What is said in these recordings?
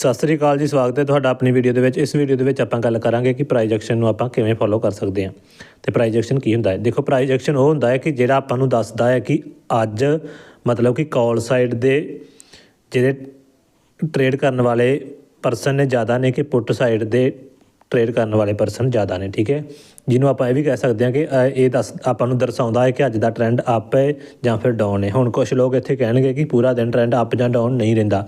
ਸਤਿ ਸ੍ਰੀ ਅਕਾਲ ਜੀ, ਸਵਾਗਤ ਹੈ ਤੁਹਾਡਾ ਆਪਣੀ ਵੀਡੀਓ ਦੇ ਵਿੱਚ। ਇਸ ਵੀਡੀਓ ਦੇ ਵਿੱਚ ਆਪਾਂ ਗੱਲ ਕਰਾਂਗੇ ਕਿ ਪ੍ਰਾਈਸ ਐਕਸ਼ਨ ਨੂੰ ਆਪਾਂ ਕਿਵੇਂ ਫੋਲੋ ਕਰ ਸਕਦੇ ਹਾਂ। ਤੇ ਪ੍ਰਾਈਸ ਐਕਸ਼ਨ ਕੀ ਹੁੰਦਾ ਹੈ? ਦੇਖੋ ਪ੍ਰਾਈਸ ਐਕਸ਼ਨ ਉਹ ਹੁੰਦਾ ਹੈ ਕਿ ਜਿਹੜਾ ਆਪਾਂ ਨੂੰ ਦੱਸਦਾ ਹੈ ਕਿ ਅੱਜ ਮਤਲਬ ਕਿ ਕਾਲ ਸਾਈਡ ਦੇ ਜਿਹੜੇ ਟ੍ਰੇਡ ਕਰਨ ਵਾਲੇ ਪਰਸਨ ਨੇ ਜ਼ਿਆਦਾ ਨੇ ਕਿ ਪੁੱਟ ਸਾਈਡ ਦੇ ਟ੍ਰੇਡ ਕਰਨ ਵਾਲੇ ਪਰਸਨ ਜ਼ਿਆਦਾ ਨੇ, ਠੀਕ ਹੈ? ਜਿਹਨੂੰ ਆਪਾਂ ਇਹ ਵੀ ਕਹਿ ਸਕਦੇ ਹਾਂ ਕਿ ਇਹ ਦੱਸ, ਆਪਾਂ ਨੂੰ ਦਰਸਾਉਂਦਾ ਹੈ ਕਿ ਅੱਜ ਦਾ ਟ੍ਰੈਂਡ ਅਪ ਹੈ ਜਾਂ ਫਿਰ ਡਾਊਨ ਹੈ। ਹੁਣ ਕੁਝ ਲੋਕ ਇੱਥੇ ਕਹਿਣਗੇ ਕਿ ਪੂਰਾ ਦਿਨ ਟ੍ਰੈਂਡ ਅਪ ਜਾਂ ਡਾਊਨ ਨਹੀਂ ਰਹਿੰਦਾ।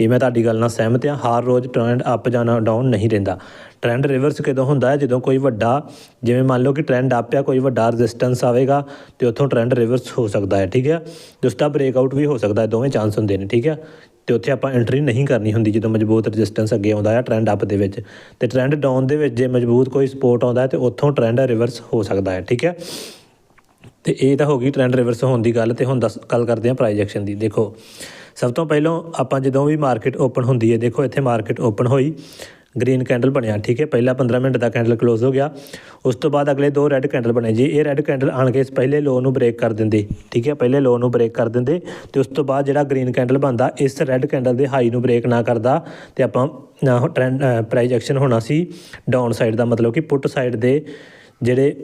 ਇਹ ਮੈਂ ਤੁਹਾਡੀ ਗੱਲ ਨਾਲ ਸਹਿਮਤ ਹਾਂ, ਹਰ ਰੋਜ਼ ਟ੍ਰੈਂਡ ਅਪ ਜਾਂ ਡਾਊਨ ਨਹੀਂ ਰਹਿੰਦਾ। ਟ੍ਰੈਂਡ ਰਿਵਰਸ ਕਿਦੋਂ ਹੁੰਦਾ ਹੈ? ਜਦੋਂ ਕੋਈ ਵੱਡਾ, ਜਿਵੇਂ ਮੰਨ ਲਓ ਕਿ ਟ੍ਰੈਂਡ ਅਪ ਆ, ਕੋਈ ਵੱਡਾ ਰੈਜ਼ਿਸਟੈਂਸ ਆਵੇਗਾ, ਤੇ ਉੱਥੋਂ ਟ੍ਰੈਂਡ ਰਿਵਰਸ ਹੋ ਸਕਦਾ ਹੈ, ਠੀਕ ਹੈ? ਤੇ ਉਸਦਾ ਬ੍ਰੇਕਆਊਟ ਵੀ ਹੋ ਸਕਦਾ ਹੈ, ਦੋਵੇਂ ਚਾਂਸ ਹੁੰਦੇ ਨੇ, ਠੀਕ ਹੈ? ਤੇ ਉੱਥੇ ਆਪਾਂ ਐਂਟਰੀ ਨਹੀਂ ਕਰਨੀ ਹੁੰਦੀ ਜਦੋਂ ਮਜ਼ਬੂਤ ਰੈਜ਼ਿਸਟੈਂਸ ਅੱਗੇ ਆਉਂਦਾ ਹੈ ਟ੍ਰੈਂਡ ਅਪ ਦੇ ਵਿੱਚ। ਤੇ ਟ੍ਰੈਂਡ ਡਾਊਨ ਦੇ ਵਿੱਚ ਜੇ ਮਜ਼ਬੂਤ ਕੋਈ ਸਪੋਰਟ ਆਉਂਦਾ ਹੈ, ਤੇ ਉੱਥੋਂ ਟ੍ਰੈਂਡ ਰਿਵਰਸ ਹੋ ਸਕਦਾ ਹੈ, ਠੀਕ ਹੈ? ਤੇ ਇਹ ਤਾਂ ਹੋ ਗਈ ਟ੍ਰੈਂਡ ਰਿਵਰਸ ਹੋਣ ਦੀ ਗੱਲ, ਤੇ ਹੁਣ ਦੱਸ, ਗੱਲ ਕਰਦੇ ਹਾਂ ਪ੍ਰਾਈਸ ਐਕਸ਼ਨ ਦੀ। ਦੇਖੋ ਸਭ ਤੋਂ ਪਹਿਲਾਂ ਆਪਾਂ ਜਦੋਂ ਵੀ ਮਾਰਕੀਟ ਓਪਨ ਹੁੰਦੀ ਹੈ, ਦੇਖੋ ਇੱਥੇ ਮਾਰਕੀਟ ਓਪਨ ਹੋਈ, ਗ੍ਰੀਨ ਕੈਂਡਲ ਬਣਿਆ, ਠੀਕ ਹੈ? ਪਹਿਲਾ 15 ਮਿੰਟ ਦਾ ਕੈਂਡਲ ਕਲੋਜ਼ ਹੋ ਗਿਆ। ਉਸ ਤੋਂ ਬਾਅਦ ਅਗਲੇ ਦੋ ਰੈੱਡ ਕੈਂਡਲ ਬਣੇ ਜੀ। ਇਹ ਰੈੱਡ ਕੈਂਡਲ ਆਣ ਕੇ ਇਸ ਪਹਿਲੇ ਲੋ ਨੂੰ ਬ੍ਰੇਕ ਕਰ ਦਿੰਦੇ, ਠੀਕ ਹੈ? ਪਹਿਲੇ ਲੋ ਨੂੰ ਬ੍ਰੇਕ ਕਰ ਦਿੰਦੇ ਤੇ ਉਸ ਤੋਂ ਬਾਅਦ ਜਿਹੜਾ ਗ੍ਰੀਨ ਕੈਂਡਲ ਬਣਦਾ, ਇਸ ਰੈੱਡ ਕੈਂਡਲ ਦੇ ਹਾਈ ਨੂੰ ਬ੍ਰੇਕ ਨਾ ਕਰਦਾ ਤੇ ਆਪਾਂ ਟ੍ਰੈਂਡ ਪ੍ਰਾਈਸ ਐਕਸ਼ਨ ਹੋਣਾ ਸੀ। ਡਾਊਨ ਸਾਈਡ ਦਾ ਮਤਲਬ ਕਿ ਪੁੱਟ ਸਾਈਡ ਦੇ ਜਿਹੜੇ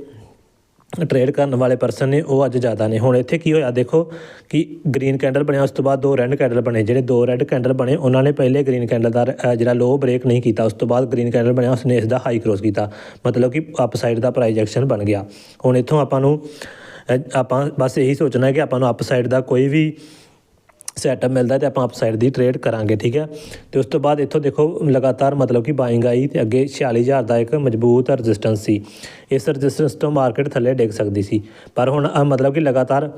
ਟ੍ਰੇਡ ਕਰਨ ਵਾਲੇ ਪਰਸਨ ਨੇ, ਉਹ ਅੱਜ ਜ਼ਿਆਦਾ ਨੇ। ਹੁਣ ਇੱਥੇ ਕੀ ਹੋਇਆ? ਦੇਖੋ ਕਿ ਗ੍ਰੀਨ ਕੈਂਡਲ ਬਣਿਆ, ਉਸ ਤੋਂ ਬਾਅਦ ਦੋ ਰੈੱਡ ਕੈਂਡਲ ਬਣੇ। ਜਿਹੜੇ ਦੋ ਰੈੱਡ ਕੈਂਡਲ ਬਣੇ, ਉਹਨਾਂ ਨੇ ਪਹਿਲੇ ਗ੍ਰੀਨ ਕੈਂਡਲ ਦਾ ਜਿਹੜਾ ਲੋ ਬ੍ਰੇਕ ਨਹੀਂ ਕੀਤਾ। ਉਸ ਤੋਂ ਬਾਅਦ ਗ੍ਰੀਨ ਕੈਂਡਲ ਬਣਿਆ, ਉਸਨੇ ਇਸ ਦਾ ਹਾਈ ਕ੍ਰੋਸ ਕੀਤਾ। ਮਤਲਬ ਕਿ ਅਪ ਸਾਈਡ ਦਾ ਪ੍ਰਾਈਜੈਕਸ਼ਨ ਬਣ ਗਿਆ। ਹੁਣ ਇੱਥੋਂ ਆਪਾਂ ਨੂੰ ਆਪਾਂ ਬਸ ਇਹੀ ਸੋਚਣਾ ਹੈ ਕਿ ਆਪਾਂ ਨੂੰ ਅਪ ਸਾਈਡ ਦਾ ਕੋਈ ਵੀ ਸੈਟਅਪ ਮਿਲਦਾ ਤੇ ਆਪਾਂ ਅਪਸਾਈਡ ਦੀ ਟ੍ਰੇਡ ਕਰਾਂਗੇ, ਠੀਕ ਹੈ? ਤੇ ਉਸ ਤੋਂ ਬਾਅਦ ਇੱਥੋਂ ਦੇਖੋ, ਲਗਾਤਾਰ ਮਤਲਬ ਕਿ ਬਾਇੰਗ ਆਈ ਤੇ ਅੱਗੇ 46000 ਦਾ ਇੱਕ ਮਜ਼ਬੂਤ ਰੈਜ਼ਿਸਟੈਂਸ ਸੀ। ਇਸ ਰੈਜ਼ਿਸਟੈਂਸ ਤੋਂ ਮਾਰਕੀਟ ਥੱਲੇ ਡਿੱਗ ਸਕਦੀ ਸੀ। ਪਰ ਹੁਣ ਮਤਲਬ ਕਿ ਲਗਾਤਾਰ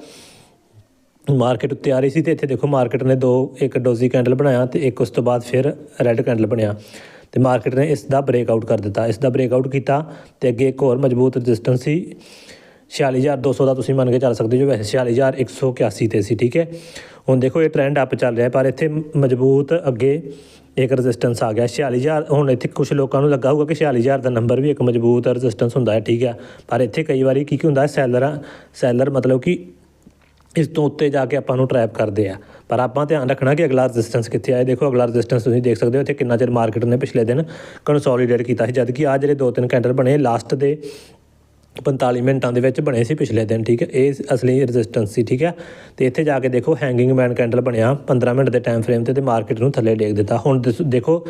ਮਾਰਕੀਟ ਉੱਤੇ ਆ ਰਹੀ ਸੀ ਤੇ ਇੱਥੇ ਦੇਖੋ ਮਾਰਕੀਟ ਨੇ ਦੋ, ਇੱਕ ਡੋਜ਼ੀ ਕੈਂਡਲ ਬਣਾਇਆ ਤੇ ਇੱਕ ਉਸ ਤੋਂ ਬਾਅਦ ਫਿਰ ਰੈੱਡ ਕੈਂਡਲ ਬਣਿਆ। ਤੇ ਮਾਰਕੀਟ ਨੇ ਇਸ ਦਾ ਬ੍ਰੇਕਆਊਟ ਕਰ ਦਿੱਤਾ। ਇਸ ਦਾ ਬ੍ਰੇਕਆਊਟ ਕੀਤਾ ਤੇ ਅੱਗੇ ਇੱਕ ਹੋਰ ਮਜ਼ਬੂਤ ਰੈਜ਼ਿਸਟੈਂਸ ਸੀ। 46200 ਦਾ ਤੁਸੀਂ ਮੰਨ ਕੇ ਚੱਲ ਸਕਦੇ ਹੋ ਜੋ ਵੈਸੇ 46181 ਤੇ ਸੀ, ਠੀਕ ਹੈ? ਹੁਣ ਦੇਖੋ ਇਹ ਟ੍ਰੈਂਡ ਅਪ ਚੱਲ ਰਿਹਾ, ਪਰ ਇੱਥੇ ਮਜ਼ਬੂਤ ਅੱਗੇ ਇੱਕ ਰੈਜ਼ਿਸਟੈਂਸ ਆ ਗਿਆ। 46000 ਹੁਣ ਇੱਥੇ ਕੁਝ ਲੋਕਾਂ ਨੂੰ ਲੱਗਾ ਹੋਊਗਾ ਕਿ 46000 ਦਾ ਨੰਬਰ ਵੀ ਇੱਕ ਮਜ਼ਬੂਤ ਰੈਜ਼ਿਸਟੈਂਸ ਹੁੰਦਾ ਹੈ, ਠੀਕ ਹੈ? ਪਰ ਇੱਥੇ ਕਈ ਵਾਰੀ ਕੀ ਕੀ ਹੁੰਦਾ ਹੈ, ਸੈਲਰ ਸੈਲਰ ਮਤਲਬ ਕਿ ਇਸ ਤੋਂ ਉੱਤੇ ਜਾ ਕੇ ਆਪਾਂ ਨੂੰ ਟਰੈਪ ਕਰਦੇ ਆ। ਪਰ ਆਪਾਂ ਧਿਆਨ ਰੱਖਣਾ ਕਿ ਅਗਲਾ ਰੈਜ਼ਿਸਟੈਂਸ ਕਿੱਥੇ ਆਏ ਦੇਖੋ, ਅਗਲਾ ਰੈਜ਼ਿਸਟੈਂਸ ਤੁਸੀਂ ਦੇਖ ਸਕਦੇ ਹੋ, ਇੱਥੇ ਕਿੰਨਾ ਚਿਰ ਮਾਰਕੀਟ ਨੇ ਪਿਛਲੇ ਦਿਨ ਕੰਸੋਲੀਡੇਟ ਕੀਤਾ ਸੀ ਜਦ ਕਿ ਆ ਜਿਹੜੇ ਦੋ ਤਿੰਨ ਕੈਂਡਲ ਬਣੇ ਲਾਸਟ ਦੇ 45 ਮਿੰਟਾਂ ਦੇ ਵਿੱਚ ਬਣੇ ਸੀ ਪਿਛਲੇ ਦਿਨ, ਠੀਕ ਹੈ? ਇਹ ਅਸਲੀ ਰੈਜ਼ਿਸਟੈਂਸ ਸੀ, ਠੀਕ ਹੈ? ਤੇ ਇੱਥੇ ਜਾ ਕੇ ਦੇਖੋ ਹੈਂਗਿੰਗ ਮੈਨ ਕੈਂਡਲ ਬਣਿਆ 15 ਮਿੰਟ ਦੇ ਟਾਈਮ ਫਰੇਮ ਤੇ ਤੇ ਮਾਰਕੀਟ ਨੂੰ ਥੱਲੇ ਡੇਕ ਦਿੱਤਾ। ਹੁਣ ਦਿਸ- ਦੇਖੋ,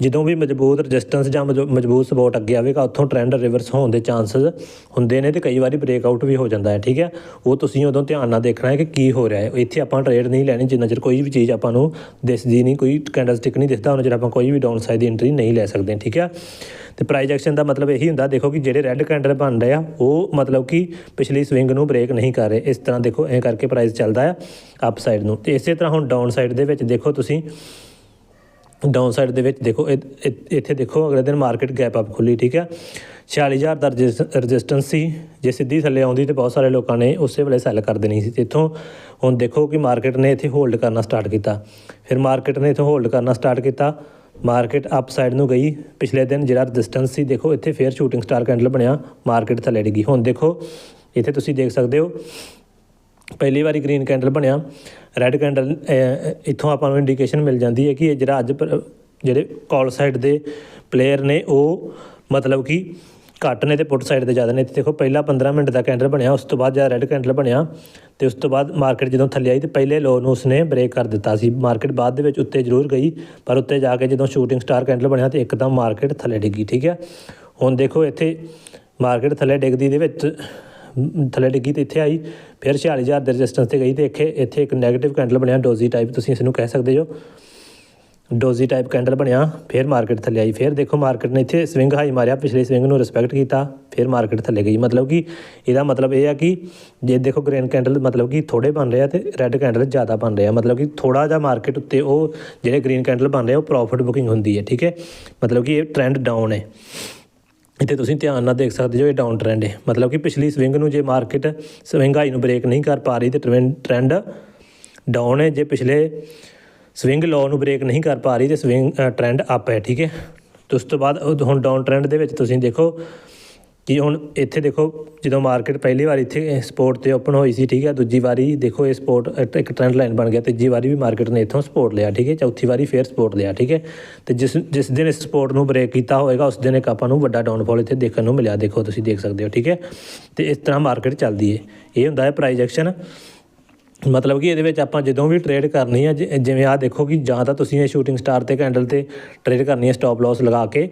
ਜਦੋਂ ਵੀ ਮਜ਼ਬੂਤ ਰੈਜ਼ਿਸਟੈਂਸ ਜਾਂ ਮਜ਼ਬੂਤ ਸਪੋਰਟ ਅੱਗੇ ਆਵੇਗਾ, ਉੱਥੋਂ ਟ੍ਰੈਂਡ ਰਿਵਰਸ ਹੋਣ ਦੇ ਚਾਂਸਸ ਹੁੰਦੇ ਨੇ ਤੇ ਕਈ ਵਾਰੀ ਬ੍ਰੇਕਆਊਟ ਵੀ ਹੋ ਜਾਂਦਾ ਹੈ, ਠੀਕ ਹੈ? ਉਹ ਤੁਸੀਂ ਉਦੋਂ ਧਿਆਨ ਨਾਲ ਦੇਖਣਾ ਹੈ ਕਿ ਕੀ ਹੋ ਰਿਹਾ ਹੈ। ਇੱਥੇ ਆਪਾਂ ਟ੍ਰੇਡ ਨਹੀਂ ਲੈਣੀ, ਜਿੰਨਾ ਚਿਰ ਕੋਈ ਵੀ ਚੀਜ਼ ਆਪਾਂ ਨੂੰ ਦਿਸਦੀ ਨਹੀਂ, ਕੋਈ ਕੈਂਡਲ ਸਟਿਕ ਨਹੀਂ ਦਿਸਦਾ, ਉਹਨਾਂ ਚਿਰ ਆਪਾਂ ਕੋਈ ਵੀ ਡਾਊਨ ਸਾਈਡ ਦੀ ਐਂਟਰੀ ਨਹੀਂ ਲੈ ਸਕਦੇ, ਠੀਕ ਹੈ? ਤੇ ਪ੍ਰਾਈਜ਼ ਐਕਸ਼ਨ ਦਾ ਮਤਲਬ ਇਹੀ ਹੁੰਦਾ, ਦੇਖੋ ਕਿ ਜਿਹੜੇ ਰੈੱਡ ਕੈਂਡਲ ਬਣ ਰਹੇ ਆ, ਉਹ ਮਤਲਬ ਕਿ ਪਿਛਲੀ ਸਵਿੰਗ ਨੂੰ ਬ੍ਰੇਕ ਨਹੀਂ ਕਰ ਰਹੇ। ਇਸ ਤਰ੍ਹਾਂ ਦੇਖੋ ਐਂ ਕਰਕੇ ਪ੍ਰਾਈਜ਼ ਚੱਲਦਾ ਆ ਅਪ ਸਾਈਡ ਨੂੰ। ਤੇ ਇਸੇ ਤਰ੍ਹਾਂ ਹੁਣ ਡਾਊਨ ਸਾਈਡ ਦੇ ਵਿੱਚ ਦੇਖੋ ਤੁਸੀਂ ਡਾਊਨ ਸਾਈਡ ਦੇ ਵਿੱਚ ਦੇਖੋ ਇਹ- ਇੱਥੇ ਦੇਖੋ ਅਗਲੇ ਦਿਨ ਮਾਰਕੀਟ ਗੈਪ ਅਪ ਖੁੱਲੀ, ਠੀਕ ਹੈ 46000 ਦਾ ਰੈਜ਼ਿਸਟੈਂਸ ਸੀ। ਜੇ ਸਿੱਧੀ ਥੱਲੇ ਆਉਂਦੀ ਤੇ ਬਹੁਤ ਸਾਰੇ ਲੋਕਾਂ ਨੇ ਉਸੇ ਵੇਲੇ ਸੈੱਲ ਕਰ ਦੇਣੀ ਸੀ। ਤੇ ਇੱਥੋਂ ਹੁਣ ਦੇਖੋ ਕਿ ਮਾਰਕੀਟ ਨੇ ਇੱਥੇ ਹੋਲਡ ਕਰਨਾ ਸਟਾਰਟ ਕੀਤਾ। ਫਿਰ ਮਾਰਕੀਟ ਨੇ ਇੱਥੋਂ ਹੋਲਡ ਕਰਨਾ ਸਟਾਰਟ ਕੀਤਾ। ਮਾਰਕੀਟ ਅਪ ਸਾਈਡ ਨੂੰ ਗਈ। ਪਿਛਲੇ ਦਿਨ ਜਿਹੜਾ ਰੈਜ਼ਿਸਟੈਂਸ ਸੀ, ਦੇਖੋ, ਇੱਥੇ ਫੇਰ ਸ਼ੂਟਿੰਗ ਸਟਾਰ ਕੈਂਡਲ ਬਣਿਆ। ਮਾਰਕੀਟ ਥੱਲੇ ਡਿੱਗੀ। ਹੁਣ ਦੇਖੋ, ਇੱਥੇ ਤੁਸੀਂ ਦੇਖ ਸਕਦੇ ਹੋ, ਪਹਿਲੀ ਵਾਰੀ ਗ੍ਰੀਨ ਕੈਂਡਲ ਬਣਿਆ। ਰੈੱਡ ਕੈਂਡਲ ਇੱਥੋਂ ਆਪਾਂ ਨੂੰ ਇੰਡੀਕੇਸ਼ਨ ਮਿਲ ਜਾਂਦੀ ਹੈ ਕਿ ਇਹ ਜਿਹੜਾ ਅੱਜ ਪਰ- ਜਿਹੜੇ ਕਾਲ ਸਾਈਡ ਦੇ ਪਲੇਅਰ ਨੇ, ਉਹ ਮਤਲਬ ਕਿ ਘੱਟ ਨੇ ਤੇ ਪੁੱਟ ਸਾਈਡ ਤੇ ਜ਼ਿਆਦਾ ਨੇ। ਇੱਥੇ ਦੇਖੋ ਪਹਿਲਾ 15 ਮਿੰਟ ਦਾ ਕੈਂਡਲ ਬਣਿਆ, ਉਸ ਤੋਂ ਬਾਅਦ ਜਿਹੜਾ ਰੈੱਡ ਕੈਂਡਲ ਬਣਿਆ ਤੇ ਉਸ ਤੋਂ ਬਾਅਦ ਮਾਰਕੀਟ ਜਦੋਂ ਥੱਲੇ ਆਈ ਤੇ ਪਹਿਲੇ ਲੋ ਨੂੰ ਉਸਨੇ ਬ੍ਰੇਕ ਕਰ ਦਿੱਤਾ ਸੀ। ਮਾਰਕੀਟ ਬਾਅਦ ਦੇ ਵਿੱਚ ਉੱਤੇ ਜ਼ਰੂਰ ਗਈ, ਪਰ ਉੱਤੇ ਜਾ ਕੇ ਜਦੋਂ ਸ਼ੂਟਿੰਗ ਸਟਾਰ ਕੈਂਡਲ ਬਣਿਆ ਤੇ ਇੱਕਦਮ ਮਾਰਕੀਟ ਥੱਲੇ ਡਿੱਗੀ, ਠੀਕ ਹੈ? ਹੁਣ ਦੇਖੋ ਇੱਥੇ ਮਾਰਕੀਟ ਥੱਲੇ ਡਿੱਗਦੀ ਦੇ ਵਿੱਚ, ਥੱਲੇ ਡਿੱਗੀ ਤੇ ਇੱਥੇ ਆਈ, ਫਿਰ 46000 ਦੇ ਰੈਜ਼ਿਸਟੈਂਸ ਤੇ ਗਈ ਤੇ ਇੱਥੇ ਇੱਥੇ ਇੱਕ ਨੈਗੇਟਿਵ ਕੈਂਡਲ ਬਣਿਆ ਡੋਜ਼ੀ ਟਾਈਪ ਤੁਸੀਂ ਇਸ ਨੂੰ ਕਹਿ ਸਕਦੇ ਹੋ। ਡੋਜ਼ੀ ਟਾਈਪ ਕੈਂਡਲ ਬਣਿਆ, ਫਿਰ ਮਾਰਕੀਟ ਥੱਲੇ ਆਈ। ਫਿਰ ਦੇਖੋ ਮਾਰਕੀਟ ਨੇ ਇੱਥੇ ਸਵਿੰਗ ਹਾਈ ਮਾਰਿਆ, ਪਿਛਲੇ ਸਵਿੰਗ ਨੂੰ ਰਿਸਪੈਕਟ ਕੀਤਾ, ਫਿਰ ਮਾਰਕੀਟ ਥੱਲੇ ਗਈ। ਮਤਲਬ ਕਿ ਇਹਦਾ ਮਤਲਬ ਇਹ ਆ ਕਿ ਜੇ ਦੇਖੋ ਗ੍ਰੀਨ ਕੈਂਡਲ ਮਤਲਬ ਕਿ ਥੋੜੇ ਬਣ ਰਹੇ ਆ ਤੇ ਰੈੱਡ ਕੈਂਡਲ ਜ਼ਿਆਦਾ ਬਣ ਰਿਹਾ। ਮਤਲਬ ਕਿ ਥੋੜਾ ਜਿਹਾ ਮਾਰਕੀਟ ਉੱਤੇ ਉਹ ਜਿਹੜੇ ਗ੍ਰੀਨ ਕੈਂਡਲ ਬਣ ਰਹੇ ਆ, ਉਹ ਪ੍ਰੋਫਿਟ ਬੁਕਿੰਗ ਹੁੰਦੀ ਹੈ, ਠੀਕ ਹੈ? ਮਤਲਬ ਕਿ ਇਹ ਟ੍ਰੈਂਡ ਡਾਊਨ ਹੈ। ਇੱਥੇ ਤੁਸੀਂ ਧਿਆਨ ਨਾਲ ਦੇਖ ਸਕਦੇ ਹੋ, ਇਹ ਡਾਊਨ ਟ੍ਰੈਂਡ ਹੈ। ਮਤਲਬ ਕਿ ਪਿਛਲੀ ਸਵਿੰਗ ਨੂੰ ਜੇ ਮਾਰਕੀਟ ਸਵਿੰਗ ਹਾਈ ਨੂੰ ਬ੍ਰੇਕ ਨਹੀਂ ਕਰ ਪਾ ਰਹੀ ਤੇ ਟ੍ਰੈਂਡ ਡਾਊਨ ਹੈ। ਜੇ ਪਿਛਲੇ ਸਵਿੰਗ ਲੋ ਨੂੰ ਬ੍ਰੇਕ ਨਹੀਂ ਕਰ ਪਾ ਰਹੀ ਤੇ ਸਵਿੰਗ ਟ੍ਰੈਂਡ ਅਪ ਹੈ, ਠੀਕ ਹੈ? ਤੇ ਉਸ ਤੋਂ ਬਾਅਦ ਹੁਣ ਡਾਊਨ ਟ੍ਰੈਂਡ ਦੇ ਵਿੱਚ ਤੁਸੀਂ ਦੇਖੋ ਕਿ ਹੁਣ ਇੱਥੇ ਦੇਖੋ ਜਦੋਂ ਮਾਰਕੀਟ ਪਹਿਲੀ ਵਾਰ ਇੱਥੇ ਸਪੋਰਟ ਤੇ ਓਪਨ ਹੋਈ ਸੀ, ਠੀਕ ਹੈ? ਦੂਜੀ ਵਾਰੀ ਦੇਖੋ ਇਹ ਸਪੋਰਟ ਇੱਕ ਟ੍ਰੈਂਡ ਲਾਈਨ ਬਣ ਗਿਆ, ਤੀਜੀ ਵਾਰੀ ਵੀ ਮਾਰਕੀਟ ਨੇ ਇੱਥੋਂ ਸਪੋਰਟ ਲਿਆ, ਠੀਕ ਹੈ? ਚੌਥੀ ਵਾਰੀ ਫੇਰ ਸਪੋਰਟ ਲਿਆ, ਠੀਕ ਹੈ? ਤੇ ਜਿਸ ਜਿਸ ਦਿਨ ਇਸ ਸਪੋਰਟ ਨੂੰ ਬ੍ਰੇਕ ਕੀਤਾ ਹੋਏਗਾ, ਉਸ ਦਿਨ ਇੱਕ ਆਪਾਂ ਨੂੰ ਵੱਡਾ ਡਾਊਨਫਾਲ ਇੱਥੇ ਦੇਖਣ ਨੂੰ ਮਿਲਿਆ, ਦੇਖੋ ਤੁਸੀਂ ਦੇਖ ਸਕਦੇ ਹੋ, ਠੀਕ ਹੈ? ਤੇ ਇਸ ਤਰ੍ਹਾਂ ਮਾਰਕੀਟ ਚੱਲਦੀ ਹੈ। ਇਹ ਹੁੰਦਾ ਹੈ ਪ੍ਰਾਈਸ ਐਕਸ਼ਨ ਮਤਲਬ ਕਿ ਇਹਦੇ ਵਿੱਚ ਆਪਾਂ ਜਦੋਂ ਵੀ ਟਰੇਡ ਕਰਨੀ ਆ, ਜਿ- ਜਿਵੇਂ ਆਹ ਦੇਖੋ ਕਿ ਜਾਂ ਤਾਂ ਤੁਸੀਂ ਇਹ ਸ਼ੂਟਿੰਗ ਸਟਾਰ ਤੇ ਕੈਂਡਲ ਤੇ ਟਰੇਡ ਕਰਨੀ ਹੈ ਸਟਾਪ ਲਾਸ ਲਗਾ ਕੇ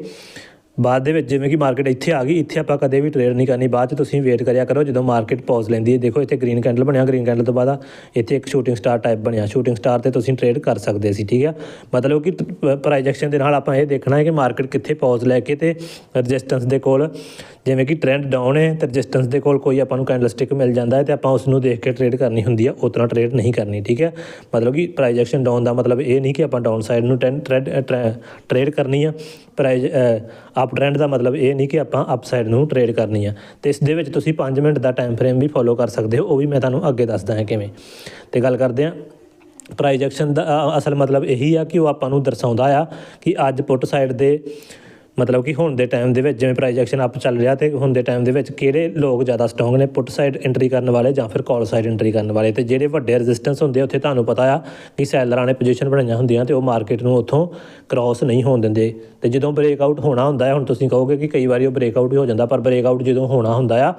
ਬਾਅਦ ਦੇ ਵਿੱਚ ਜਿਵੇਂ ਕਿ ਮਾਰਕੀਟ ਇੱਥੇ ਆ ਗਈ, ਇੱਥੇ ਆਪਾਂ ਕਦੇ ਵੀ ਟ੍ਰੇਡ ਨਹੀਂ ਕਰਨੀ, ਬਾਅਦ ਚ ਤੁਸੀਂ ਵੇਟ ਕਰਿਆ ਕਰੋ ਜਦੋਂ ਮਾਰਕੀਟ ਪੌਜ਼ ਲੈਂਦੀ ਹੈ। ਦੇਖੋ, ਇੱਥੇ ਗ੍ਰੀਨ ਕੈਂਡਲ ਬਣਿਆ ਗ੍ਰੀਨ ਕੈਂਡਲ ਤੋਂ ਬਾਅਦ ਇੱਥੇ ਇੱਕ ਸ਼ੂਟਿੰਗ ਸਟਾਰ ਟਾਈਪ ਬਣਿਆ। ਸ਼ੂਟਿੰਗ ਸਟਾਰ ਤੇ ਤੁਸੀਂ ਟ੍ਰੇਡ ਕਰ ਸਕਦੇ ਸੀ, ਠੀਕ ਹੈ ਮਤਲਬ ਕਿ ਪ੍ਰਾਈਜੈਕਸ਼ਨ ਦੇ ਨਾਲ ਆਪਾਂ ਇਹ ਦੇਖਣਾ ਹੈ ਕਿ ਮਾਰਕੀਟ ਕਿੱਥੇ ਪੌਜ਼ ਲੈ ਕੇ ਤੇ ਰੈਜ਼ਿਸਟੈਂਸ ਦੇ ਕੋਲ ਜਿਵੇਂ ਕਿ ਟ੍ਰੈਂਡ ਡਾਊਨ ਹੈ, ਤੇ ਰੈਜ਼ਿਸਟੈਂਸ ਦੇ ਕੋਲ ਕੋਈ ਆਪਾਂ ਨੂੰ ਕੈਂਡਲ ਸਟਿਕ ਮਿਲ ਜਾਂਦਾ ਹੈ ਤੇ ਆਪਾਂ ਉਸ ਨੂੰ ਦੇਖ ਕੇ ਟ੍ਰੇਡ ਕਰਨੀ ਹੁੰਦੀ ਆ ਉਤਨਾ ਟ੍ਰੇਡ ਨਹੀਂ ਕਰਨੀ, ਠੀਕ ਹੈ ਮਤਲਬ ਕਿ ਪ੍ਰਾਈਸ ਐਕਸ਼ਨ ਡਾਊਨ ਦਾ ਮਤਲਬ ਇਹ ਨਹੀਂ ਕਿ ਆਪਾਂ ਡਾਊਨ ਸਾਈਡ ਨੂੰ ਟ੍ਰੈਡ ਟ੍ਰੇਡ ਕਰਨੀ ਆ। ਪ੍ਰਾਈਸ ਅਪ ਟ੍ਰੈਂਡ ਦਾ ਮਤਲਬ ਇਹ ਨਹੀਂ ਕਿ ਆਪਾਂ ਅਪਸਾਈਡ ਨੂੰ ਟ੍ਰੇਡ ਕਰਨੀ ਆ। ਤੇ ਇਸ ਦੇ ਵਿੱਚ ਤੁਸੀਂ 5 ਮਿੰਟ ਦਾ ਟਾਈਮ ਫਰੇਮ ਵੀ ਫੋਲੋ ਕਰ ਸਕਦੇ ਹੋ, ਉਹ ਵੀ ਮੈਂ ਤੁਹਾਨੂੰ ਅੱਗੇ ਦੱਸਦਾ ਹਾਂ ਕਿਵੇਂ। ਤੇ ਗੱਲ ਕਰਦੇ ਹਾਂ ਪ੍ਰਾਈਜੈਕਸ਼ਨ ਦਾ ਅਸਲ ਮਤਲਬ ਇਹੀ ਆ ਕਿ ਉਹ ਆਪਾਂ ਨੂੰ ਦਰਸਾਉਂਦਾ ਆ ਕਿ ਅੱਜ ਪੁੱਟ ਸਾਈਡ ਦੇ ਮਤਲਬ ਕਿ ਹੁਣ ਦੇ ਟਾਈਮ ਦੇ ਵਿੱਚ ਜਿਵੇਂ ਪ੍ਰਾਈਸ ਐਕਸ਼ਨ ਅਪ ਚੱਲ ਰਿਹਾ ਤੇ ਹੁਣ ਦੇ ਟਾਈਮ ਦੇ ਵਿੱਚ ਕਿਹੜੇ ਲੋਕ ਜ਼ਿਆਦਾ ਸਟਰੋਂਗ ਨੇ ਪੁੱਟ ਸਾਈਡ ਐਂਟਰੀ ਕਰਨ ਵਾਲੇ ਜਾਂ ਫਿਰ ਕਾਲ ਸਾਈਡ ਐਂਟਰੀ ਕਰਨ ਵਾਲੇ ਤੇ ਜਿਹੜੇ ਵੱਡੇ ਰੈਜ਼ਿਸਟੈਂਸ ਹੁੰਦੇ ਉੱਥੇ ਤੁਹਾਨੂੰ ਪਤਾ ਆ ਕਿ ਸੈਲਰਾਂ ਨੇ ਪੋਜੀਸ਼ਨ ਬਣਾਈਆਂ ਹੁੰਦੀਆਂ ਤੇ ਉਹ ਮਾਰਕੀਟ ਨੂੰ ਉੱਥੋਂ ਕ੍ਰਾਸ ਨਹੀਂ ਹੋਣ ਦਿੰਦੇ। ਤੇ ਜਦੋਂ ਬ੍ਰੇਕਆਊਟ ਹੋਣਾ ਹੁੰਦਾ ਹੈ ਹੁਣ ਤੁਸੀਂ ਕਹੋਗੇ ਕਿ ਕਈ ਵਾਰੀ ਉਹ ਬ੍ਰੇਕਆਊਟ ਹੀ ਹੋ ਜਾਂਦਾ, ਪਰ ਬ੍ਰੇਕਆਊਟ ਜਦੋਂ ਹੋਣਾ ਹੁੰਦਾ ਆ,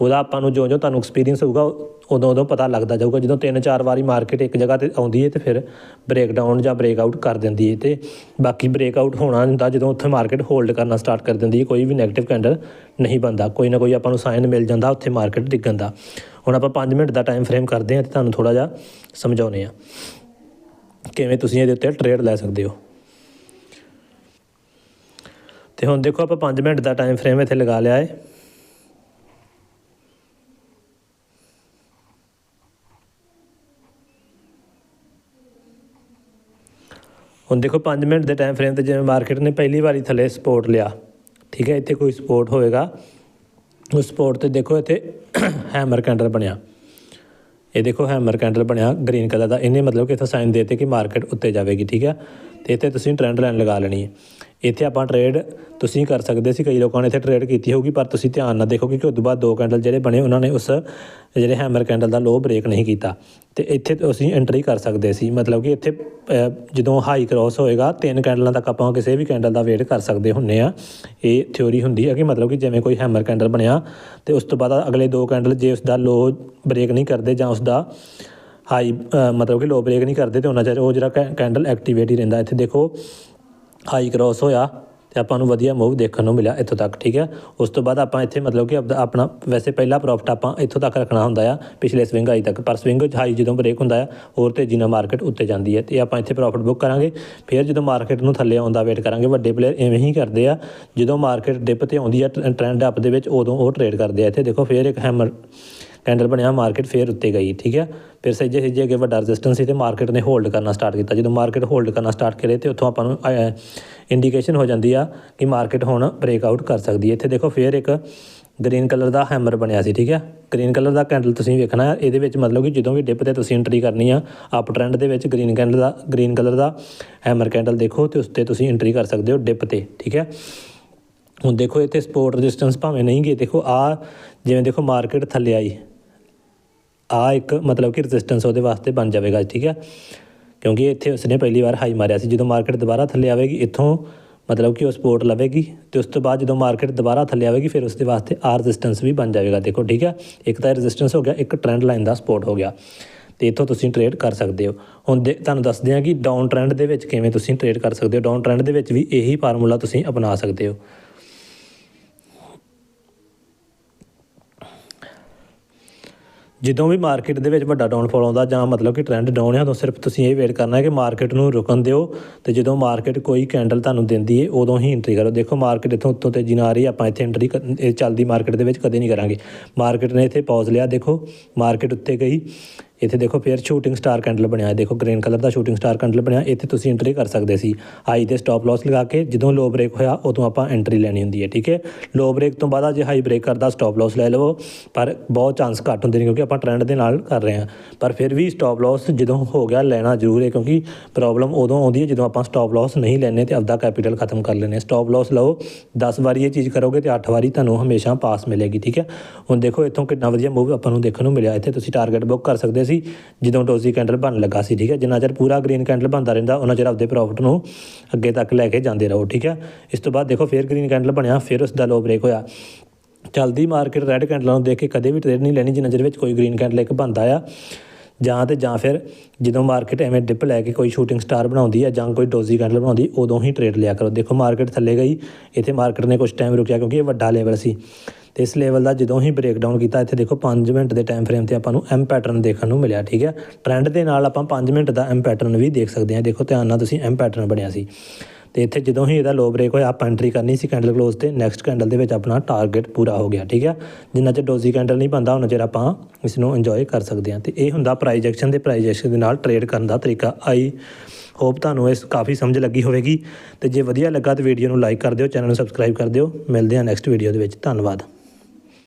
ਉਹਦਾ ਆਪਾਂ ਨੂੰ ਜੋ ਜੋ ਤੁਹਾਨੂੰ ਐਕਸਪੀਰੀਅੰਸ ਹੋਊਗਾ ਉਦੋਂ ਉਦੋਂ ਪਤਾ ਲੱਗਦਾ ਜਾਊਗਾ, ਜਦੋਂ ਤਿੰਨ ਚਾਰ ਵਾਰੀ ਮਾਰਕੀਟ ਇੱਕ ਜਗ੍ਹਾ ਤੇ ਆਉਂਦੀ ਹੈ ਤੇ ਫਿਰ ਬ੍ਰੇਕਡਾਊਨ ਜਾਂ ਬ੍ਰੇਕ ਆਊਟ ਕਰ ਦਿੰਦੀ ਹੈ ਤੇ ਬਾਕੀ ਬ੍ਰੇਕ ਆਊਟ ਹੋਣਾ ਹੁੰਦਾ, ਜਦੋਂ ਉੱਥੇ ਮਾਰਕੀਟ ਹੋਲਡ ਕਰਨਾ ਸਟਾਰਟ ਕਰ ਦਿੰਦੀ ਹੈ ਕੋਈ ਵੀ 네ਗੇਟਿਵ ਕੈਂਡਲ ਨਹੀਂ ਬੰਦਾ ਕੋਈ ਨਾ ਕੋਈ ਆਪਾਂ ਨੂੰ ਸਾਈਨ ਮਿਲ ਜਾਂਦਾ ਉੱਥੇ ਮਾਰਕੀਟ ਡਿੱਗਣ ਦਾ। ਹੁਣ ਆਪਾਂ 5 ਮਿੰਟ ਦਾ ਟਾਈਮ ਫਰੇਮ ਕਰਦੇ ਹਾਂ ਤੇ ਤੁਹਾਨੂੰ ਥੋੜਾ ਜਿਹਾ ਸਮਝਾਉਨੇ ਆ। ਕਿਵੇਂ ਤੁਸੀਂ ਇਹਦੇ ਉੱਤੇ ਟ੍ਰੇਡ ਲੈ ਸਕਦੇ ਹੋ? ਤੇ ਹੁਣ ਦੇਖੋ ਆਪਾਂ 5 ਮਿੰਟ ਦਾ ਟਾਈਮ ਫਰੇਮ ਇੱਥੇ ਲਗਾ ਲਿਆ ਹੈ ਹੁਣ ਦੇਖੋ 5 ਮਿੰਟ ਦੇ ਟਾਈਮ ਫਰੇਮ ਤੇ ਜਿਵੇਂ ਮਾਰਕੀਟ ਨੇ ਪਹਿਲੀ ਵਾਰੀ ਥੱਲੇ ਸਪੋਰਟ ਲਿਆ, ਠੀਕ ਹੈ, ਇੱਥੇ ਕੋਈ ਸਪੋਰਟ ਹੋਏਗਾ, ਉਸ ਸਪੋਰਟ ਤੇ ਦੇਖੋ ਇੱਥੇ ਹੈਮਰ ਕੈਂਡਲ ਬਣਿਆ। ਇਹ ਦੇਖੋ ਹੈਮਰ ਕੈਂਡਲ ਬਣਿਆ ਗ੍ਰੀਨ ਕਲਰ ਦਾ, ਇਹਨੇ ਮਤਲਬ ਕਿ ਇੱਥੇ ਸਾਈਨ ਦੇਤੇ ਕਿ ਮਾਰਕੀਟ ਉੱਤੇ ਜਾਵੇਗੀ, ਠੀਕ ਹੈ, ਤੇ ਇੱਥੇ ਤੁਸੀਂ ਟ੍ਰੈਂਡ ਲਾਈਨ ਲਗਾ ਲੈਣੀ ਹੈ। ਇੱਥੇ ਆਪਾਂ ਟ੍ਰੇਡ ਤੁਸੀਂ ਕਰ ਸਕਦੇ ਸੀ, ਕਈ ਲੋਕਾਂ ਨੇ ਇੱਥੇ ਟ੍ਰੇਡ ਕੀਤੀ ਹੋਊਗੀ, ਪਰ ਤੁਸੀਂ ਧਿਆਨ ਨਾਲ ਦੇਖੋ ਕਿਉਂਕਿ ਉਸ ਤੋਂ ਬਾਅਦ ਦੋ ਕੈਂਡਲ ਜਿਹੜੇ ਬਣੇ, ਉਹਨਾਂ ਨੇ ਉਸ, ਜਿਹੜੇ ਹੈਮਰ ਕੈਂਡਲ ਦਾ ਲੋ ਬ੍ਰੇਕ ਨਹੀਂ ਕੀਤਾ। ਤੇ ਇੱਥੇ ਤੁਸੀਂ ਐਂਟਰੀ ਕਰ ਸਕਦੇ ਸੀ, ਮਤਲਬ ਕਿ ਇੱਥੇ ਜਦੋਂ ਹਾਈ ਕ੍ਰਾਸ ਹੋਏਗਾ, ਤਿੰਨ ਕੈਂਡਲਾਂ ਤੱਕ ਆਪਾਂ ਕਿਸੇ ਵੀ ਕੈਂਡਲ ਦਾ ਵੇਟ ਕਰ ਸਕਦੇ ਹੁੰਨੇ ਆ। ਇਹ ਥਿਉਰੀ ਹੁੰਦੀ ਹੈ ਕਿ ਮਤਲਬ ਕਿ ਜਿਵੇਂ ਕੋਈ ਹੈਮਰ ਕੈਂਡਲ ਬਣਿਆ, ਤੇ ਉਸ ਤੋਂ ਬਾਅਦ ਅਗਲੇ ਦੋ ਕੈਂਡਲ ਜੇ ਉਸ ਦਾ ਲੋ ਬ੍ਰੇਕ ਨਹੀਂ ਕਰਦੇ ਜਾਂ ਉਸ ਦਾ ਹਾਈ ਮਤਲਬ ਕਿ ਲੋ ਬ੍ਰੇਕ ਨਹੀਂ ਕਰਦੇ, ਤੇ ਉਹਨਾਂ ਚਿਰ ਉਹ ਜਿਹੜਾ ਕੈ- ਕੈਂਡਲ ਐਕਟੀਵੇਟ ਹੀ ਰਹਿੰਦਾ, ਇੱਥੇ ਦੇਖੋ ਹਾਈ ਕ੍ਰਾਸ ਹੋਇਆ ਤੇ ਆਪਾਂ ਨੂੰ ਵਧੀਆ ਮੂਵ ਦੇਖਣ ਨੂੰ ਮਿਲਿਆ ਇੱਥੋਂ ਤੱਕ, ਠੀਕ ਹੈ? ਉਸ ਤੋਂ ਬਾਅਦ ਆਪਾਂ ਇੱਥੇ ਮਤਲਬ ਕਿ ਆਪਣਾ ਵੈਸੇ ਪਹਿਲਾ ਪ੍ਰੋਫਿਟ ਆਪਾਂ ਇੱਥੋਂ ਤੱਕ ਰੱਖਣਾ ਹੁੰਦਾ ਆ, ਪਿਛਲੇ ਸਵਿੰਗ ਹਾਈ ਤੱਕ, ਪਰ ਸਵਿੰਗ ਹਾਈ ਜਦੋਂ ਬ੍ਰੇਕ ਹੁੰਦਾ ਆ, ਹੋਰ ਤੇਜ਼ੀ ਨਾਲ ਮਾਰਕੀਟ ਉੱਤੇ ਜਾਂਦੀ ਹੈ ਤੇ ਆਪਾਂ ਇੱਥੇ ਪ੍ਰੋਫਿਟ ਬੁੱਕ ਕਰਾਂਗੇ। ਫਿਰ ਜਦੋਂ ਮਾਰਕੀਟ ਨੂੰ ਥੱਲੇ ਆਉਂਦਾ ਵੇਟ ਕਰਾਂਗੇ, ਵੱਡੇ ਪਲੇਅਰ ਐਵੇਂ ਹੀ ਕਰਦੇ ਆ, ਜਦੋਂ ਮਾਰਕੀਟ ਡਿਪ ਤੇ ਆਉਂਦੀ ਆ ਟ੍ਰੈਂਡ ਅਪ ਦੇ ਵਿੱਚ ਉਦੋਂ ਉਹ ਟ੍ਰੇਡ ਕਰਦੇ ਆ ਇੱਥੇ। ਦੇਖੋ, ਫਿਰ ਇੱਕ ਹੈਮਰ ਕੈਂਡਲ ਬਣਿਆ ਮਾਰਕੀਟ ਫੇਰ ਉੱਤੇ ਗਈ, ਠੀਕ ਹੈ? ਫਿਰ ਸਹਿਜੇ ਸੱਜੇ ਅੱਗੇ ਵੱਡਾ ਰੈਜ਼ਿਸਟੈਂਸ ਸੀ ਤੇ ਮਾਰਕੀਟ ਨੇ ਹੋਲਡ ਕਰਨਾ ਸਟਾਰਟ ਕੀਤਾ। ਜਦੋਂ ਮਾਰਕੀਟ ਹੋਲਡ ਕਰਨਾ ਸਟਾਰਟ ਕਰੇ ਤੇ ਉੱਥੋਂ ਆਪਾਂ ਨੂੰ ਇੰਡੀਕੇਸ਼ਨ ਹੋ ਜਾਂਦੀ ਆ ਕਿ ਮਾਰਕੀਟ ਹੁਣ ਬ੍ਰੇਕਆਊਟ ਕਰ ਸਕਦੀ ਹੈ। ਇੱਥੇ ਦੇਖੋ ਫੇਰ ਇੱਕ ਗ੍ਰੀਨ ਕਲਰ ਦਾ ਹੈਮਰ ਬਣਿਆ ਸੀ, ਠੀਕ ਹੈ? ਗ੍ਰੀਨ ਕਲਰ ਦਾ ਕੈਂਡਲ ਤੁਸੀਂ ਵੇਖਣਾ, ਇਹਦੇ ਵਿੱਚ ਮਤਲਬ ਕਿ ਜਦੋਂ ਵੀ ਡਿਪ ਤੇ ਤੁਸੀਂ ਐਂਟਰੀ ਕਰਨੀ ਆ ਅਪ ਟ੍ਰੈਂਡ ਦੇ ਵਿੱਚ ਗ੍ਰੀਨ ਕੈਂਡਲ ਦਾ ਗ੍ਰੀਨ ਕਲਰ ਦਾ ਹੈਮਰ ਕੈਂਡਲ ਦੇਖੋ ਤੇ ਉਸ ਤੇ ਤੁਸੀਂ ਐਂਟਰੀ ਕਰ ਸਕਦੇ ਹੋ ਡਿਪ ਤੇ, ਠੀਕ ਹੈ? ਹੁਣ ਦੇਖੋ ਇੱਥੇ ਸਪੋਰਟ ਰੈਜ਼ਿਸਟੈਂਸ ਭਾਵੇਂ ਨਹੀਂ ਗਏ, ਦੇਖੋ ਆ ਜਿਵੇਂ ਦੇਖੋ ਮਾਰਕੀਟ ਥੱਲੇ ਆਈ। ਆ ਇੱਕ ਮਤਲਬ ਕਿ ਰੈਜ਼ਿਸਟੈਂਸ ਉਹਦੇ ਵਾਸਤੇ ਬਣ ਜਾਵੇਗਾ, ਠੀਕ ਹੈ? ਕਿਉਂਕਿ ਇੱਥੇ ਉਸਨੇ ਪਹਿਲੀ ਵਾਰ ਹਾਈ ਮਾਰਿਆ ਸੀ। ਜਦੋਂ ਮਾਰਕੀਟ ਦੁਬਾਰਾ ਥੱਲੇ ਆਵੇਗੀ, ਇੱਥੋਂ ਮਤਲਬ ਕਿ ਉਹ ਸਪੋਰਟ ਲਵੇਗੀ ਤੇ ਉਸ ਤੋਂ ਬਾਅਦ ਜਦੋਂ ਮਾਰਕੀਟ ਦੁਬਾਰਾ ਥੱਲੇ ਆਵੇਗੀ, ਫਿਰ ਉਸ ਦੇ ਵਾਸਤੇ ਆਰ ਰੈਜ਼ਿਸਟੈਂਸ ਵੀ ਬਣ ਜਾਵੇਗਾ। ਦੇਖੋ, ਠੀਕ ਹੈ? ਇੱਕ ਤਾਂ ਰੈਜ਼ਿਸਟੈਂਸ ਹੋ ਗਿਆ, ਇੱਕ ਟ੍ਰੈਂਡ ਲਾਈਨ ਦਾ ਸਪੋਰਟ ਹੋ ਗਿਆ। ਤੇ ਇੱਥੋਂ ਤੁਸੀਂ ਟ੍ਰੇਡ ਕਰ ਸਕਦੇ ਹੋ। ਹੁਣ ਦੇ- ਤੁਹਾਨੂੰ ਦੱਸਦੇ ਹਾਂ ਕਿ ਡਾਊਨ ਟ੍ਰੈਂਡ ਦੇ ਵਿੱਚ ਕਿਵੇਂ ਤੁਸੀਂ ਟ੍ਰੇਡ ਕਰ ਸਕਦੇ ਹੋ। ਡਾਊਨ ਟ੍ਰੈਂਡ ਦੇ ਵਿੱਚ ਵੀ ਇਹੀ ਫਾਰਮੂਲਾ ਤੁਸੀਂ ਅਪਣਾ ਸਕਦੇ ਹੋ। ਜਦੋਂ ਵੀ ਮਾਰਕੀਟ ਦੇ ਵਿੱਚ ਵੱਡਾ ਡਾਊਨਫਾਲ ਆਉਂਦਾ ਜਾਂ ਮਤਲਬ ਕਿ ਟ੍ਰੈਂਡ ਡਾਊਨ ਹੈ ਤਾਂ ਸਿਰਫ ਤੁਸੀਂ ਇਹ ਵੇਟ ਕਰਨਾ ਹੈ ਕਿ ਮਾਰਕੀਟ ਨੂੰ ਰੁਕਣ ਦਿਓ ਤੇ ਜਦੋਂ ਮਾਰਕੀਟ ਕੋਈ ਕੈਂਡਲ ਤੁਹਾਨੂੰ ਦਿੰਦੀ ਹੈ ਉਦੋਂ ਹੀ ਐਂਟਰੀ ਕਰੋ। ਦੇਖੋ ਮਾਰਕੀਟ ਇੱਥੋਂ ਉੱਤੋਂ ਤੇਜ਼ੀ ਨਾਲ ਆ ਰਹੀ ਆਪਾਂ ਇੱਥੇ ਐਂਟਰੀ ਇਹ ਚੱਲਦੀ ਮਾਰਕੀਟ ਦੇ ਵਿੱਚ ਕਦੇ ਨਹੀਂ ਕਰਾਂਗੇ। ਮਾਰਕੀਟ ਨੇ ਇੱਥੇ ਪੌਜ਼ ਲਿਆ, ਦੇਖੋ ਮਾਰਕੀਟ ਉੱਤੇ ਗਈ। ਇੱਥੇ ਦੇਖੋ ਫਿਰ ਸ਼ੂਟਿੰਗ ਸਟਾਰ ਕੈਂਡਲ ਬਣਿਆ ਹੈ। ਦੇਖੋ ਗ੍ਰੀਨ ਕਲਰ ਦਾ ਸ਼ੂਟਿੰਗ ਸਟਾਰ ਕੈਂਡਲ ਬਣਿਆ। ਇੱਥੇ ਤੁਸੀਂ ਐਂਟਰੀ ਕਰ ਸਕਦੇ ਸੀ। ਹਾਈ ਤੇ ਸਟਾਪ ਲਾਸ ਲਗਾ ਕੇ ਜਦੋਂ ਲੋ ਬ੍ਰੇਕ ਹੋਇਆ, ਉਦੋਂ ਆਪਾਂ ਐਂਟਰੀ ਲੈਣੀ ਹੁੰਦੀ ਹੈ, ਠੀਕ ਹੈ? ਲੋ ਬ੍ਰੇਕ ਤੋਂ ਬਾਅਦ ਜੇ ਹਾਈ ਬ੍ਰੇਕ ਕਰਦਾ ਸਟਾਪ ਲਾਸ ਲੈ ਲਵੋ। ਪਰ ਬਹੁਤ ਚਾਂਸ ਘੱਟ ਹੁੰਦੇ ਨੇ ਕਿਉਂਕਿ ਆਪਾਂ ਟ੍ਰੈਂਡ ਦੇ ਨਾਲ ਕਰ ਰਹੇ ਹਾਂ। ਪਰ ਫਿਰ ਵੀ ਸਟਾਪ ਲਾਸ ਜਦੋਂ ਹੋ ਗਿਆ, ਲੈਣਾ ਜ਼ਰੂਰ ਹੈ ਕਿਉਂਕਿ ਪ੍ਰੋਬਲਮ ਉਦੋਂ ਆਉਂਦੀ ਹੈ ਜਦੋਂ ਆਪਾਂ ਸਟਾਪ ਲਾਸ ਨਹੀਂ ਲੈਣੇ ਤੇ ਆਪਦਾ ਕੈਪੀਟਲ ਖਤਮ ਕਰ ਲੈਣੇ ਸਟਾਪ ਲਾਸ ਲਓ 10 ਵਾਰੀ ਇਹ ਚੀਜ਼ ਕਰੋਗੇ ਤੇ 8 ਵਾਰੀ ਤੁਹਾਨੂੰ ਹਮੇਸ਼ਾ ਪਾਸ ਮਿਲੇਗੀ, ਠੀਕ ਹੈ? ਹੁਣ ਦੇਖੋ ਇੱਥੋਂ ਕਿੰਨਾ ਵਧੀਆ ਮੂਵ ਆਪਾਂ ਨੂੰ ਦੇਖਣ ਨੂੰ ਮਿਲਿਆ। ਇੱਥੇ ਤੁਸੀਂ ਟਾਰਗੇਟ ਬੁੱਕ ਕਰ ਸਕਦੇ ਸੀ, ਜਦੋਂ ਡੋਜ਼ੀ ਕੈਂਡਲ ਬਣ ਲੱਗਾ ਸੀ, ਠੀਕ ਹੈ, ਜਿੰਨਾ ਚਿਰ ਪੂਰਾ ਗ੍ਰੀਨ ਕੈਂਡਲ ਬਣਦਾ ਰਹਿੰਦਾ, ਉਹਨਾਂ ਚਿਰ ਆਪਦੇ ਪ੍ਰੋਫਿਟ ਨੂੰ ਅੱਗੇ ਤੱਕ ਲੈ ਕੇ ਜਾਂਦੇ ਰਹੋ, ਠੀਕ ਹੈ। ਇਸ ਤੋਂ ਬਾਅਦ ਦੇਖੋ, ਫਿਰ ਗ੍ਰੀਨ ਕੈਂਡਲ ਬਣਿਆ, ਫਿਰ ਉਸ ਦਾ ਲੋ ਬ੍ਰੇਕ ਹੋਇਆ। ਚਲਦੀ ਮਾਰਕੀਟ ਰੈੱਡ ਕੈਂਡਲਾਂ ਨੂੰ ਦੇਖ ਕੇ ਕਦੇ ਵੀ ਟ੍ਰੇਡ ਨਹੀਂ ਲੈਣੀ, ਜਿੰਨਾ ਚਿਰ ਵਿੱਚ ਕੋਈ ਗ੍ਰੀਨ ਕੈਂਡਲ ਇੱਕ ਬਣਦਾ ਆ। ਜਾਂ ਤੇ ਜਾਂ ਫਿਰ ਜਦੋਂ ਮਾਰਕੀਟ ਐਵੇਂ ਡਿਪ ਲੈ ਕੇ ਕੋਈ ਸ਼ੂਟਿੰਗ ਸਟਾਰ ਬਣਾਉਂਦੀ ਹੈ ਜਾਂ ਕੋਈ ਡੋਜ਼ੀ ਕੈਂਡਲ ਬਣਾਉਂਦੀ, ਉਦੋਂ ਹੀ ਟ੍ਰੇਡ ਲਿਆ ਕਰੋ। ਦੇਖੋ ਮਾਰਕੀਟ ਥੱਲੇ ਗਈ, ਇੱਥੇ ਮਾਰਕੀਟ ਨੇ ਕੁਝ ਟਾਈਮ ਰੁਕਿਆ, ਕਿਉਂਕਿ ਇਹ ਵੱਡਾ ਲੈਵਲ ਸੀ। ਤੇ ਇਸ ਲੈਵਲ ਦਾ ਜਦੋਂ ਹੀ ਬ੍ਰੇਕ ਡਾਊਨ ਕੀਤਾ, ਇੱਥੇ ਦੇਖੋ 5 ਮਿੰਟ ਦੇ ਟਾਈਮ ਫਰੇਮ ਤੇ ਆਪਾਂ ਨੂੰ ਐਮ ਪੈਟਰਨ ਦੇਖਣ ਨੂੰ ਮਿਲਿਆ, ਠੀਕ ਹੈ? ਟ੍ਰੈਂਡ ਦੇ ਨਾਲ ਆਪਾਂ 5 ਮਿੰਟ ਦਾ ਐਮ ਪੈਟਰਨ ਵੀ ਦੇਖ ਸਕਦੇ ਹਾਂ। ਦੇਖੋ, ਧਿਆਨ ਨਾਲ ਤੁਸੀਂ ਐਮ ਪੈਟਰਨ ਬਣਿਆ ਸੀ। ਤੇ ਇੱਥੇ ਜਦੋਂ ਹੀ ਇਹਦਾ ਲੋ ਬ੍ਰੇਕ ਹੋਇਆ, ਆਪਾਂ ਐਂਟਰੀ ਕਰਨੀ ਸੀ ਕੈਂਡਲ ਕਲੋਜ਼ ਤੇ ਨੈਕਸਟ ਕੈਂਡਲ ਦੇ ਵਿੱਚ ਆਪਣਾ ਟਾਰਗੇਟ ਪੂਰਾ ਹੋ ਗਿਆ, ਠੀਕ ਹੈ? ਜਿੰਨਾ ਚਿਰ ਡੋਜ਼ੀ ਕੈਂਡਲ ਨਹੀਂ ਬੰਦਾ ਉਹਨਾਂ ਚਿਰ ਆਪਾਂ ਇਸ ਨੂੰ ਇੰਜੋਏ ਕਰ ਸਕਦੇ ਹਾਂ। ਤੇ ਇਹ ਹੁੰਦਾ ਪ੍ਰਾਈਸ ਐਕਸ਼ਨ ਦੇ ਪ੍ਰਾਈਸ ਐਕਸ਼ਨ ਦੇ ਨਾਲ ਟ੍ਰੇਡ ਕਰਨ ਦਾ ਤਰੀਕਾ। ਆਈ ਹੋਪ ਤੁਹਾਨੂੰ ਇਸ ਕਾਫੀ ਸਮਝ ਲੱਗੀ ਹੋਵੇਗੀ। ਤੇ ਜੇ ਵਧੀਆ ਲੱਗਾ ਤਾਂ ਵੀਡੀਓ ਨੂੰ ਲਾਈਕ ਕਰ ਦਿਓ ਚੈਨਲ ਨੂੰ ਸਬਸਕ੍ਰਾਈਬ ਕਰ ਦਿਓ। ਮਿਲਦੇ ਹਾਂ ਨੈਕਸਟ ਵੀਡੀਓ ਦੇ ਵਿੱਚ। ਧੰਨਵਾਦ।